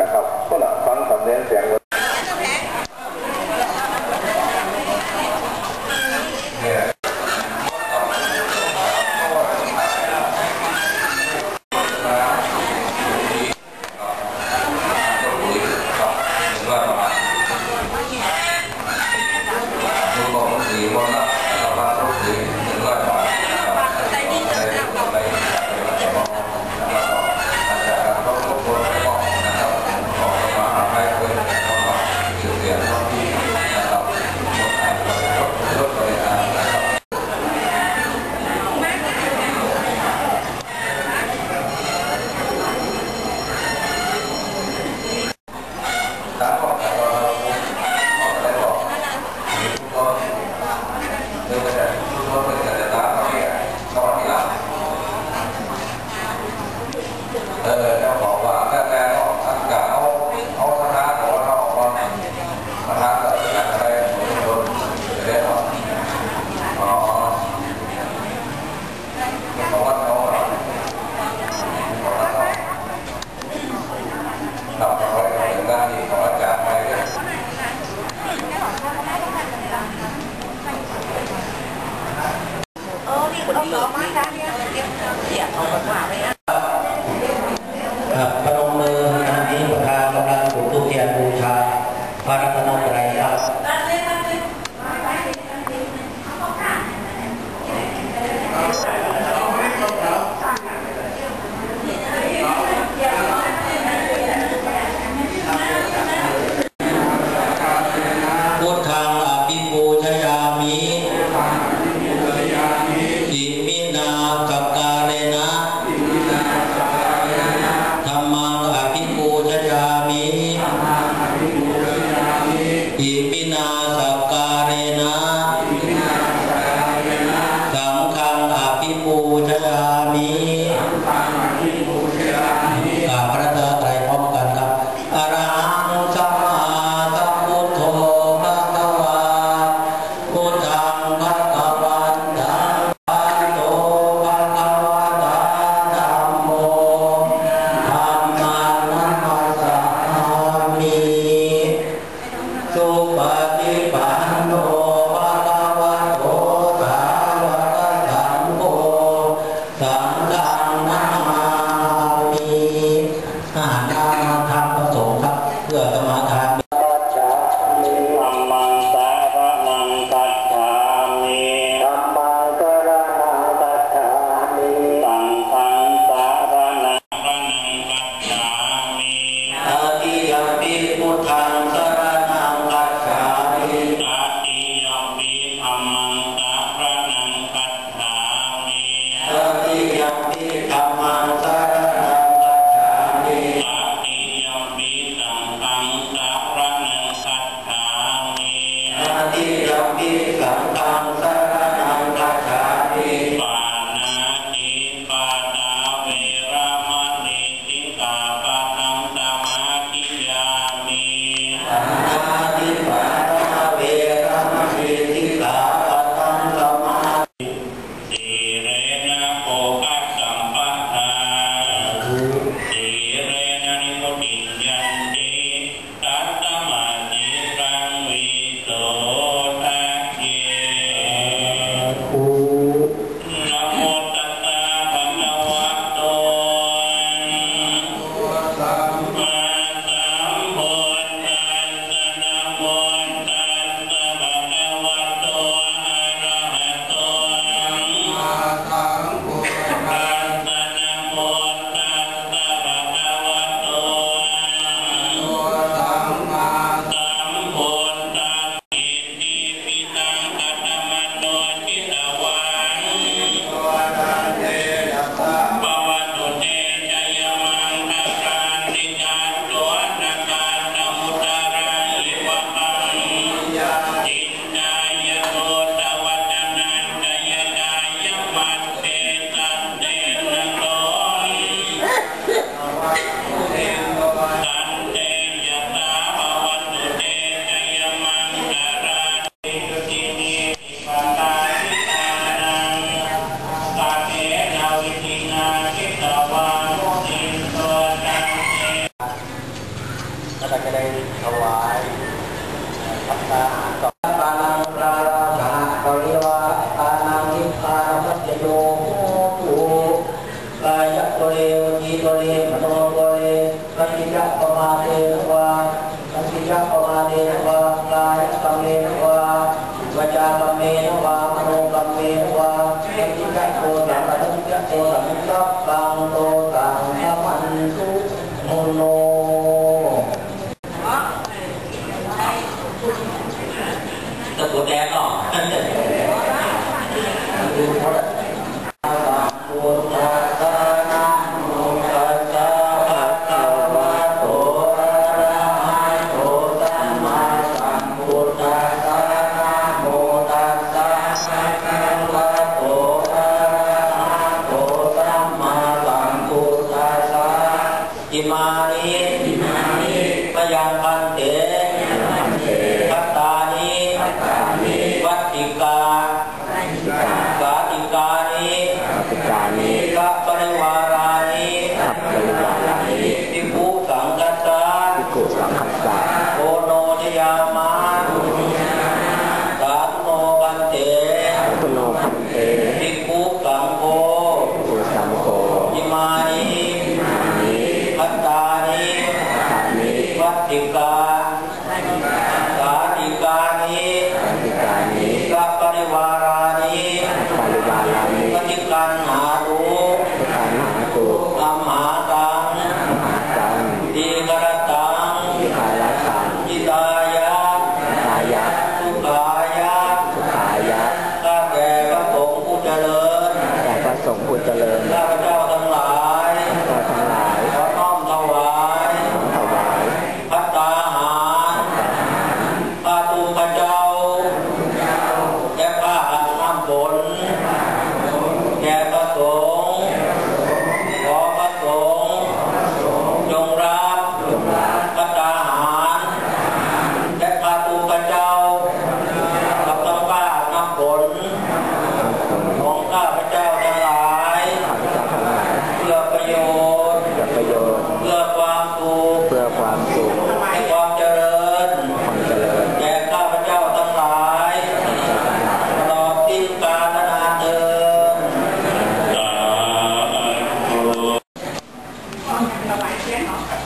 นะครับก็หลับฟังสำเนียงเสียง tá? ค ภิปู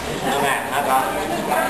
明唔明？阿。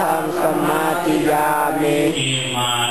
ทังสมาติยามิอิมา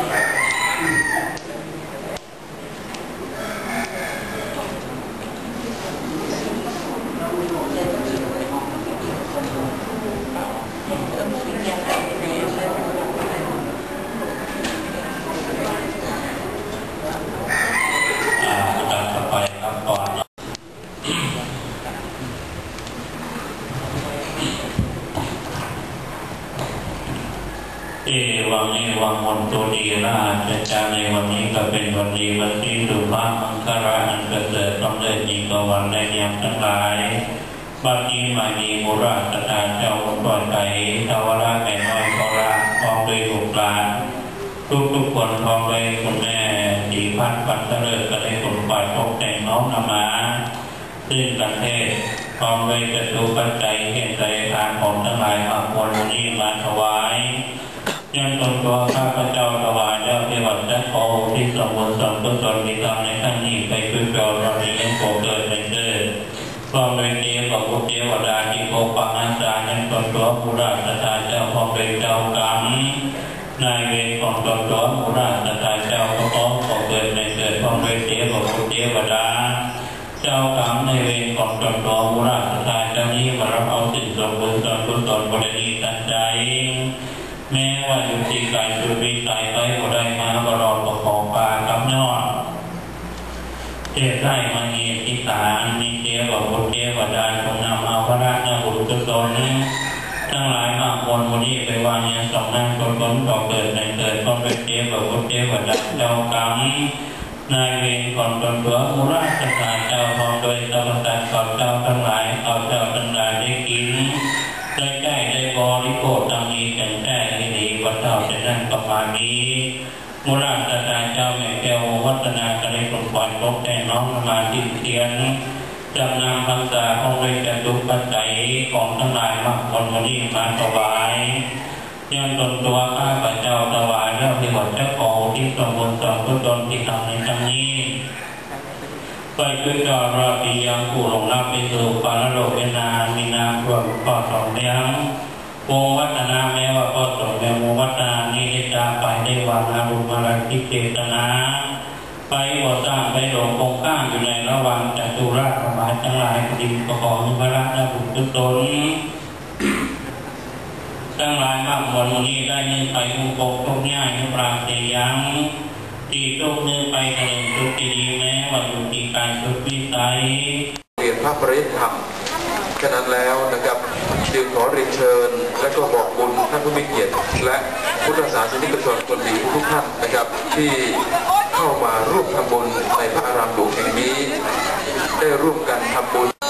อ่าดับเข้าไปครับก่อนเอวังเอวังม นตุดีราชจารย์ในวันนี้ก็เป็นวันดีวันที่สุภาพมังคลาอันประเสริฐสำเร็จอีกวันในยามทั้งหลายบัดนี้มามีมุราชตาเจ้าอุปไตยทวราแม่น้อยขอละพร้อมด้วยลูกหลานทุกทุกๆคนพร้อมด้วยคุณแม่ดีพันปันเสริฐก็ได้สมบัติพบแต่งน้องนำมาซึ่งประเทศพร้อมด้วยจตุปัจจัยเห็นใจทานของทั้งหลายมาควรวันนี้มาถวาย ยังตนตัวข้าพเจ้าถวายเจ้าเทวดาโอที่สมบูรณ์สมบูรณ์มีกรรมในขั้นนี้ไปคือจอเรานี้ยังโกเกิดเป็นเกิดพร้อมด้วยเทพบุตรเทวดาที่ปกปักอาสายังตนตัวผู้ราชธาเจ้าพอมด้วยเจ้ากรรมนายเวรของตนตัวมูราชตาเจ้าก็ขอขอเกิดในเกิดของเวทเทวบุตรเทวดา เจ้ากรรมในเวรของตนตัวมูราชตาเจ้านี้มารับเอา ศลทั้งหลายมาคนวันนี้ไปวางยังสองนางตนตนต่อเกิดในเกิดต้องเป็นเทวบุตรเทวดาเจ้ากรรมนายเวรก่อนตนตัวมุราชกาเจ้าพร้อมโดยสมตัดก่อนเจ้าทั้งหลายเอาเจ้าทั้งหลายได้กินได้ได้ได้บริโภคตามนี้กันได้ให้ดีวัดเจ้าจะนั่งประมาณนี้มุราชกาเจ้าแม่แก้ววัฒนากระไรสมบัติพบแต่น้องมาดิเทียน จำนำพรรษาของเวทตุปัจจัยของทั้งหลายมากคนวันนี้มาถวายยังตนตัวข้าพเจ้าถวายแล้วที่วัดเจ้าโอที่สมบูรณ์สมบูรณ์ตนที่ทำในครั้งนี้ไปคือจอราปียังผู้หลงรับไปสู่ปารโลกเวนามีนามรวมข้อสองเดียงวงวัฒนาแม้ว่าข้อสองแม้วงวัฒนานี้ได้จาไปได้วางอารุมาลทิเจตนา ไปว่าสร้างไปหลงคงข้างอยู่ในระหว่างจัตุราชปรมาณทั้งหลายดินประกอบพระราชบุตรตนทั้งหลายมากมวลวันนี้ได้เนื้อไปมุกกทุกง่ายนุปราเตยังตีทุกเนื้อไปกระเด็นทุกทีดีแม้ว่าอยู่ที่การทุกวิสัยเรียนพระปริธรรมฉะนั้นแล้วนะครับจึงขอเรียนเชิญ และก็บอกบุญท่านผู้มีเกียรติ และพุทธศาสนิกชนคนดีทุกท่านนะครับที่ เข้ามาร่วมทำบุญในพระอารามหลวงแห่งนี้ ได้ร่วมกันทำบุญ